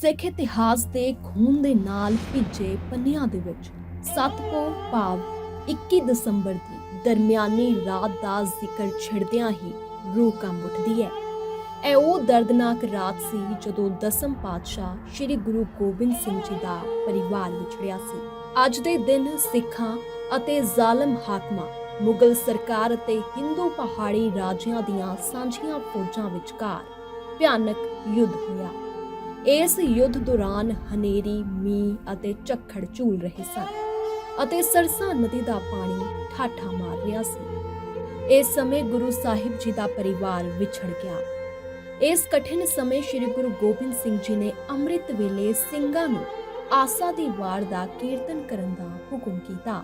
ਸਿੱਖ ਇਤਿਹਾਸ ਦੇ ਖੂਨ ਦੇ ਨਾਲ ਭਿੱਜੇ ਪੰਨਿਆਂ ਦੇ ਵਿੱਚ। ਸਤਪੋ ਭਾਵ 21 ਦਸੰਬਰ ਦੀ ਦਰਮਿਆਨੀ ਰਾਤ ਦਾ ਜ਼ਿਕਰ ਛਿੜਦਿਆਂ ਹੀ ਰੂਹ ਕੰਬ ਉੱਠਦੀ ਹੈ। ਇਹ ਉਹ ਦਰਦਨਾਕ ਰਾਤ ਸੀ ਜਦੋਂ ਦਸਮ ਪਾਤਸ਼ਾਹ ਸ੍ਰੀ ਗੁਰੂ ਗੋਬਿੰਦ ਸਿੰਘ ਜੀ ਦਾ ਪਰਿਵਾਰ ਵਿਛੜਿਆ ਸੀ। ਅੱਜ ਦੇ ਦਿਨ ਸਿੱਖਾਂ ਅਤੇ ਜ਼ਾਲਮ ਹਾਕਮਾਂ, ਮੁਗਲ ਸਰਕਾਰ ਅਤੇ ਹਿੰਦੂ ਪਹਾੜੀ ਰਾਜਿਆਂ ਦੀਆਂ ਸਾਂਝੀਆਂ ਫੌਜਾਂ ਵਿਚਕਾਰ ਭਿਆਨਕ ਯੁੱਧ ਹੋਇਆ। ਇਸ ਯੁੱਧ ਦੌਰਾਨ ਹਨੇਰੀ, ਮੀਂਹ ਅਤੇ ਝੱਖੜ ਝੂਲ ਰਹੇ ਸਨ ਅਤੇ ਸਰਸਾ ਨਦੀ ਦਾ ਪਾਣੀ ਠਾਠਾ ਮਾਰ ਰਿਹਾ ਸੀ। ਇਸ ਸਮੇਂ ਗੁਰੂ ਸਾਹਿਬ ਜੀ ਦਾ ਪਰਿਵਾਰ ਵਿਛੜ ਗਿਆ। ਇਸ ਕਠਿਨ ਸਮੇਂ ਸ੍ਰੀ ਗੁਰੂ ਗੋਬਿੰਦ ਸਿੰਘ ਜੀ ਨੇ ਅੰਮ੍ਰਿਤ ਵੇਲੇ ਸਿੰਘਾਂ ਨੂੰ ਆਸਾ ਦੀ ਵਾਰ ਦਾ ਕੀਰਤਨ ਕਰਨ ਦਾ ਹੁਕਮ ਕੀਤਾ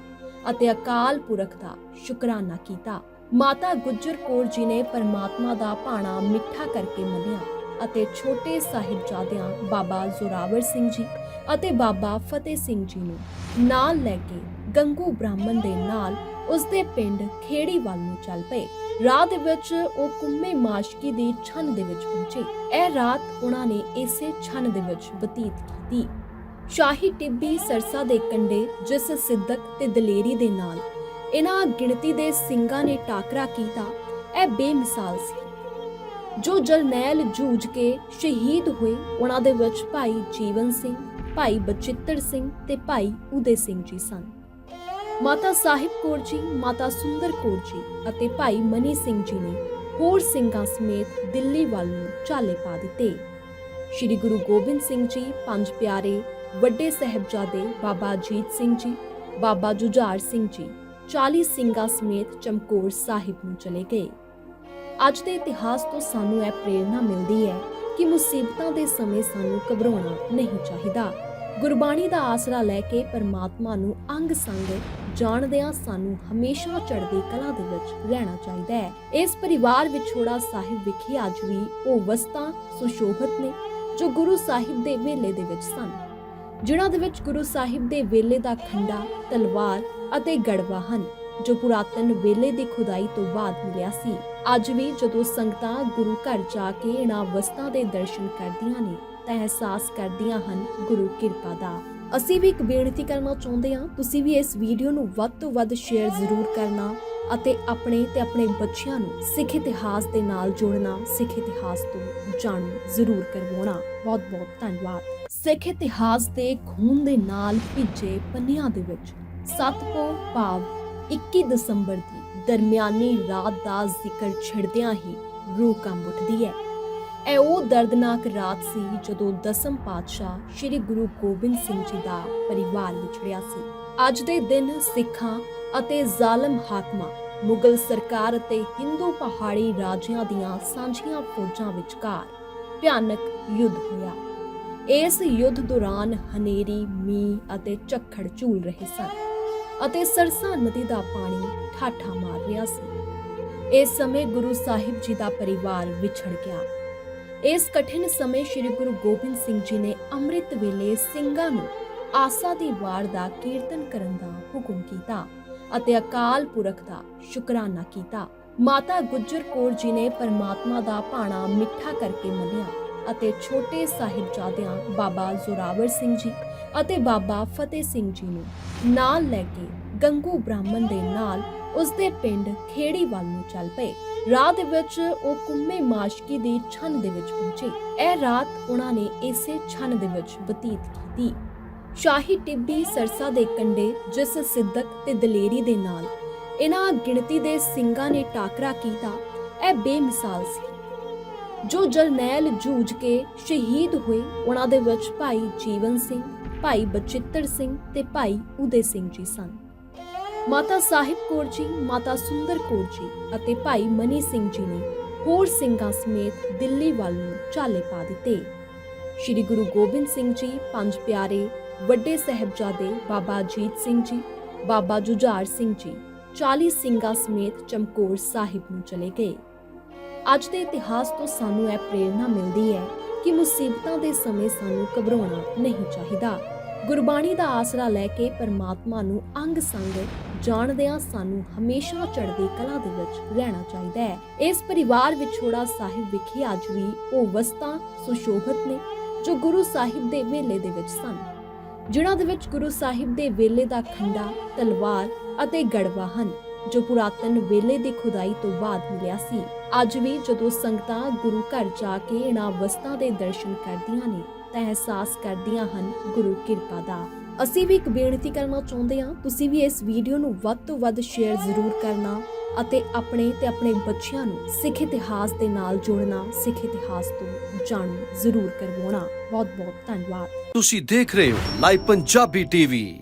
ਅਤੇ ਅਕਾਲ ਪੁਰਖ ਦਾ ਸ਼ੁਕਰਾਨਾ ਕੀਤਾ। ਮਾਤਾ ਗੁਜਰ ਕੌਰ ਜੀ ਨੇ ਪਰਮਾਤਮਾ ਦਾ ਭਾਣਾ ਮਿੱਠਾ ਕਰਕੇ ਮੰਨਿਆ। ਅਤੇ ਛੋਟੇ ਸਾਹਿਬਜ਼ਾਦਿਆਂ ਬਾਬਾ ਜ਼ੋਰਾਵਰ ਸਿੰਘ ਜੀ ਅਤੇ ਬਾਬਾ ਫਤਿਹ ਸਿੰਘ ਜੀ ਨੂੰ ਨਾਲ ਲੈ ਕੇ ਗੰਗੂ ਬ੍ਰਾਹਮਣ ਦੇ ਨਾਲ ਉਸਦੇ ਪਿੰਡ ਖੇੜੀ ਵੱਲ ਨੂੰ ਚੱਲ ਪਏ। ਰਾਹ ਦੇ ਵਿੱਚ ਉਹ ਕੁੰਮੇ ਮਾਸ਼ਕੀ ਦੀ ਛੰਨ ਦੇ ਵਿੱਚ ਪਹੁੰਚੇ। ਇਹ ਰਾਤ ਉਹਨਾਂ ਨੇ ਇਸੇ ਛੰਨ ਦੇ ਵਿੱਚ ਬਤੀਤ ਕੀਤੀ। ਸ਼ਾਹੀ ਟਿੱਬੀ ਸਰਸਾ ਦੇ ਕੰਡੇ ਜਿਸ ਸਿੱਦਕ ਤੇ ਦਲੇਰੀ ਦੇ ਨਾਲ ਇਹਨਾਂ ਗਿਣਤੀ ਦੇ ਸਿੰਘਾਂ ਨੇ ਟਾਕਰਾ ਕੀਤਾ, ਇਹ ਬੇਮਿਸਾਲ ਸੀ। ਜੋ ਜਰਨੈਲ ਜੂਝ ਕੇ ਸ਼ਹੀਦ ਹੋਏ, ਉਹਨਾਂ ਦੇ ਵਿੱਚ ਭਾਈ ਜੀਵਨ ਸਿੰਘ, ਭਾਈ ਬਚਿੱਤਰ ਸਿੰਘ ਤੇ ਭਾਈ ਉਦੇ ਸਿੰਘ ਜੀ ਸਨ। ਮਾਤਾ ਸਾਹਿਬ ਕੌਰ ਜੀ, ਮਾਤਾ ਸੁੰਦਰ ਕੌਰ ਜੀ ਅਤੇ ਭਾਈ ਮਨੀ ਸਿੰਘ ਜੀ ਨੇ ਹੋਰ ਸਿੰਘਾਂ ਸਮੇਤ ਦਿੱਲੀ ਵੱਲ ਨੂੰ ਚਾਲੇ ਪਾ ਦਿੱਤੇ। ਸ਼੍ਰੀ ਗੁਰੂ ਗੋਬਿੰਦ ਸਿੰਘ ਜੀ, ਪੰਜ ਪਿਆਰੇ, ਵੱਡੇ ਸਹਿਬਜ਼ਾਦੇ ਬਾਬਾ ਅਜੀਤ ਸਿੰਘ ਜੀ, ਬਾਬਾ ਜੁਝਾਰ ਸਿੰਘ ਜੀ 40 ਸਿੰਘਾਂ ਸਮੇਤ ਚਮਕੌਰ ਸਾਹਿਬ ਨੂੰ ਚਲੇ ਗਏ। ਅੱਜ ਦੇ ਇਤਿਹਾਸ ਤੋਂ ਸਾਨੂੰ ਇਹ ਪ੍ਰੇਰਣਾ ਮਿਲਦੀ ਹੈ ਕਿ ਮੁਸੀਬਤਾਂ ਦੇ ਸਮੇਂ ਸਾਨੂੰ ਘਬਰਾਉਣਾ ਨਹੀਂ ਚਾਹੀਦਾ। ਗੁਰਬਾਣੀ ਦਾ ਆਸਰਾ ਲੈ ਕੇ ਪਰਮਾਤਮਾ ਨੂੰ ਅੰਗ ਸੰਗ ਜਾਣਦਿਆਂ ਸਾਨੂੰ ਹਮੇਸ਼ਾ ਚੜ੍ਹਦੀ ਕਲਾ ਦੇ ਵਿੱਚ ਰਹਿਣਾ ਚਾਹੀਦਾ ਹੈ। ਇਸ ਪਰਿਵਾਰ ਵਿਛੋੜਾ ਸਾਹਿਬ ਵਿਖੇ ਅੱਜ ਵੀ ਉਹ ਵਸਤਾਂ ਸੁਸ਼ੋਭਿਤ ਨੇ ਜੋ ਗੁਰੂ ਸਾਹਿਬ ਦੇ ਵੇਲੇ ਦੇ ਵਿੱਚ ਸਨ। ਜਿਨ੍ਹਾਂ ਦੇ ਵਿੱਚ ਗੁਰੂ ਸਾਹਿਬ ਦੇ ਵੇਲੇ ਦਾ ਖੰਡਾ, ਤਲਵਾਰ ਅਤੇ ਗੜਵਾ ਹਨ। ਜੋ ਪੁਰਾਤਨ ਵੇਲੇ ਦੀ ਖੁਦਾਈ ਤੋਂ ਬਾਅਦ ਮਿਲਿਆ ਸੀ। ਅੱਜ ਵੀ ਜਦੋਂ ਸੰਗਤਾਂ ਗੁਰੂ ਘਰ ਜਾ ਕੇ ਇਹਨਾਂ ਵਸਤਾਂ ਦੇ ਦਰਸ਼ਨ ਕਰਦੀਆਂ ਨੇ, ਤਾਂ ਅਹਿਸਾਸ ਕਰਦੀਆਂ ਹਨ ਗੁਰੂ ਕਿਰਪਾ ਦਾ। ਅਸੀਂ ਵੀ ਇੱਕ ਬੇਨਤੀ ਕਰਨਾ ਚਾਹੁੰਦੇ ਹਾਂ, ਤੁਸੀਂ ਵੀ ਇਸ ਵੀਡੀਓ ਨੂੰ ਵੱਧ ਤੋਂ ਵੱਧ ਸ਼ੇਅਰ ਜ਼ਰੂਰ ਕਰਨਾ ਅਤੇ ਆਪਣੇ ਤੇ ਆਪਣੇ ਬੱਚਿਆਂ ਨੂੰ ਸਿੱਖ ਇਤਿਹਾਸ ਦੇ ਨਾਲ ਜੋੜਨਾ, ਸਿੱਖ ਇਤਿਹਾਸ ਤੋਂ ਜਾਣੂ ਜ਼ਰੂਰ ਕਰਵਾਉਣਾ। ਬਹੁਤ ਬਹੁਤ ਧੰਨਵਾਦ। ਸਿੱਖ ਇਤਿਹਾਸ ਦੇ ਖੂਨ ਦੇ ਨਾਲ ਭਿੱਜੇ ਪੰਨਿਆਂ ਦੇ ਵਿੱਚ ਸਤਪੋ ਭਾਵ 21 ਦਸੰਬਰ ਦੀ ਦਰਮਿਆਨੀ ਰਾਤ ਦਾ ਜ਼ਿਕਰ ਛਿੜਦਿਆਂ ਹੀ ਰੂਹ ਕੰਬ ਉੱਠਦੀ ਹੈ। ਇਹ ਉਹ ਦਰਦਨਾਕ ਰਾਤ ਸੀ ਜਦੋਂ ਦਸਮ ਪਾਤਸ਼ਾਹ ਸ੍ਰੀ ਗੁਰੂ ਗੋਬਿੰਦ ਸਿੰਘ ਜੀ ਦਾ ਪਰਿਵਾਰ ਵਿਛੜਿਆ ਸੀ। ਅੱਜ ਦੇ ਦਿਨ ਸਿੱਖਾਂ ਅਤੇ ਜ਼ਾਲਮ ਹਾਕਮਾਂ, ਮੁਗਲ ਸਰਕਾਰ ਅਤੇ ਹਿੰਦੂ ਪਹਾੜੀ ਰਾਜਿਆਂ ਦੀਆਂ ਸਾਂਝੀਆਂ ਫੌਜਾਂ ਵਿਚਕਾਰ ਭਿਆਨਕ ਯੁੱਧ ਹੋਇਆ। ਇਸ ਯੁੱਧ ਦੌਰਾਨ ਹਨੇਰੀ, ਮੀਂਹ ਅਤੇ ਝੱਖੜ ਝੂਲ ਰਹੇ ਸਨ। ਅਤੇ ਸਰਸਾ ਨਦੀ ਦਾ ਪਾਣੀ ਠਾਠਾ ਮਾਰ ਰਿਹਾ ਸੀ। ਇਸ ਸਮੇਂ ਗੁਰੂ ਸਾਹਿਬ ਜੀ ਦਾ ਪਰਿਵਾਰ ਵਿਛੜ ਗਿਆ। ਇਸ ਕਠਿਨ ਸਮੇਂ ਸ੍ਰੀ ਗੁਰੂ ਗੋਬਿੰਦ ਸਿੰਘ ਜੀ ਨੇ ਅੰਮ੍ਰਿਤ ਵੇਲੇ ਸਿੰਘਾਂ ਨੂੰ ਆਸਾ ਦੀ ਵਾਰ ਦਾ ਕੀਰਤਨ ਕਰਨ ਦਾ ਹੁਕਮ ਕੀਤਾ ਅਤੇ ਅਕਾਲ ਪੁਰਖ ਦਾ ਸ਼ੁਕਰਾਨਾ ਕੀਤਾ। ਮਾਤਾ ਗੁਜਰ ਕੌਰ ਜੀ ਨੇ ਪਰਮਾਤਮਾ ਦਾ ਭਾਣਾ ਮਿੱਠਾ ਕਰਕੇ ਮੰਨਿਆ ਅਤੇ ਛੋਟੇ ਸਾਹਿਬਜ਼ਾਦਿਆਂ ਬਾਬਾ ਜ਼ੋਰਾਵਰ ਸਿੰਘ ਜੀ ਅਤੇ ਬਾਬਾ ਫਤਿਹ ਸਿੰਘ ਜੀ ਨੂੰ ਨਾਲ ਲੈ ਕੇ ਗੰਗੂ ਬ੍ਰਾਹਮਣ ਦੇ ਨਾਲ ਉਸਦੇ ਪਿੰਡ ਖੇੜੀ ਵੱਲ ਨੂੰ ਚੱਲ ਪਏ। ਰਾਹ ਦੇ ਵਿੱਚ ਉਹ ਕੁੰਮੇ ਮਾਸ਼ਕੀ ਦੀ ਛੰਨ ਦੇ ਵਿੱਚ ਪਹੁੰਚੇ। ਇਹ ਰਾਤ ਉਹਨਾਂ ਨੇ ਇਸੇ ਛੰਨ ਦੇ ਵਿੱਚ ਬਤੀਤ ਕੀਤੀ। ਸ਼ਾਹੀ ਟਿੱਬੀ ਸਰਸਾ ਦੇ ਕੰਡੇ ਜਿਸ ਸਿੱਦਕ ਤੇ ਦਲੇਰੀ ਦੇ ਨਾਲ ਇਹਨਾਂ ਗਿਣਤੀ ਦੇ ਸਿੰਘਾਂ ਨੇ ਟਾਕਰਾ ਕੀਤਾ, ਇਹ ਬੇਮਿਸਾਲ ਸੀ। ਜੋ ਜਰਨੈਲ ਜੂਝ ਕੇ ਸ਼ਹੀਦ ਹੋਏ, ਉਹਨਾਂ ਦੇ ਵਿੱਚ ਭਾਈ ਜੀਵਨ ਸਿੰਘ ਭਾਈ ਬਚਿੱਤਰ ਸਿੰਘ ਤੇ ਭਾਈ ਉਦੇ ਸਿੰਘ ਜੀ ਸਨ। ਮਾਤਾ ਸਾਹਿਬ ਕੌਰ ਜੀ, ਮਾਤਾ ਸੁੰਦਰ ਕੌਰ ਜੀ ਅਤੇ ਭਾਈ ਮਨੀ ਸਿੰਘ ਜੀ ਨੇ ਹੋਰ ਸਿੰਘਾਂ ਸਮੇਤ ਦਿੱਲੀ ਵੱਲ ਨੂੰ ਚਾਲੇ ਪਾ ਦਿੱਤੇ। ਸ਼੍ਰੀ ਗੁਰੂ ਗੋਬਿੰਦ ਸਿੰਘ ਜੀ, ਪੰਜ ਪਿਆਰੇ, ਵੱਡੇ ਸਹਿਬਜ਼ਾਦੇ ਬਾਬਾ ਅਜੀਤ ਸਿੰਘ ਜੀ, ਬਾਬਾ ਜੁਝਾਰ ਸਿੰਘ ਜੀ 40 ਸਿੰਘਾਂ ਸਮੇਤ ਚਮਕੌਰ ਸਾਹਿਬ ਨੂੰ ਚਲੇ ਗਏ। ਅੱਜ ਦੇ ਇਤਿਹਾਸ ਤੋਂ ਸਾਨੂੰ ਇਹ ਪ੍ਰੇਰਣਾ ਮਿਲਦੀ ਹੈ ਕਿ ਮੁਸੀਬਤਾਂ ਦੇ ਸਮੇਂ ਸਾਨੂੰ ਘਬਰਾਉਣਾ ਨਹੀਂ ਚਾਹੀਦਾ। ਗੁਰਬਾਣੀ ਦਾ ਆਸਰਾ ਲੈ ਕੇ ਪਰਮਾਤਮਾ ਨੂੰ ਅੰਗ ਸੰਗ ਜਾਣਦਿਆਂ ਸਾਨੂੰ ਹਮੇਸ਼ਾ ਚੜ੍ਹਦੀ ਕਲਾ ਦੇ ਵਿੱਚ ਰਹਿਣਾ ਚਾਹੀਦਾ ਹੈ। ਇਸ ਪਰਿਵਾਰ ਵਿਛੋੜਾ ਸਾਹਿਬ ਵਿਖੇ ਅੱਜ ਵੀ ਉਹ ਵਸਤਾਂ ਸੁਸ਼ੋਭਿਤ ਨੇ ਜੋ ਗੁਰੂ ਸਾਹਿਬ ਦੇ ਵੇਲੇ ਦੇ ਵਿੱਚ ਸਨ, ਜਿਨ੍ਹਾਂ ਦੇ ਵਿੱਚ ਗੁਰੂ ਸਾਹਿਬ ਦੇ ਵੇਲੇ ਦਾ ਖੰਡਾ, ਤਲਵਾਰ ਅਤੇ ਗੜਵਾ ਹਨ। ਜੋ ਪੁਰਾਤਨ ਵੇਲੇ ਦੀ ਖੁਦਾਈ ਤੋਂ ਬਾਅਦ ਮਿਲਿਆ ਸੀ। ਅੱਜ ਵੀ ਜਦੋਂ ਸੰਗਤਾਂ ਗੁਰੂ ਘਰ ਜਾ ਕੇ ਇਹਨਾਂ ਵਸਤਾਂ ਦੇ ਦਰਸ਼ਨ ਕਰਦੀਆਂ ਨੇ, ਤਾਂ ਅਹਿਸਾਸ ਕਰਦੀਆਂ ਹਨ ਗੁਰੂ ਕਿਰਪਾ ਦਾ। ਅਸੀਂ ਵੀ ਇੱਕ ਬੇਨਤੀ ਕਰਨਾ ਚਾਹੁੰਦੇ ਹਾਂ, ਤੁਸੀਂ ਵੀ ਇਸ ਵੀਡੀਓ ਨੂੰ ਵੱਧ ਤੋਂ ਵੱਧ ਸ਼ੇਅਰ ਜ਼ਰੂਰ ਕਰਨਾ ਅਤੇ ਆਪਣੇ ਤੇ ਆਪਣੇ ਬੱਚਿਆਂ ਨੂੰ ਸਿੱਖ ਇਤਿਹਾਸ ਦੇ ਨਾਲ ਜੋੜਨਾ, ਸਿੱਖ ਇਤਿਹਾਸ ਤੋਂ ਜਾਣੂ ਜ਼ਰੂਰ ਕਰਵਾਉਣਾ। ਬਹੁਤ ਬਹੁਤ ਧੰਨਵਾਦ। ਤੁਸੀਂ ਦੇਖ ਰਹੇ ਹੋ ਲਾਈਵ ਪੰਜਾਬੀ ਟੀਵੀ।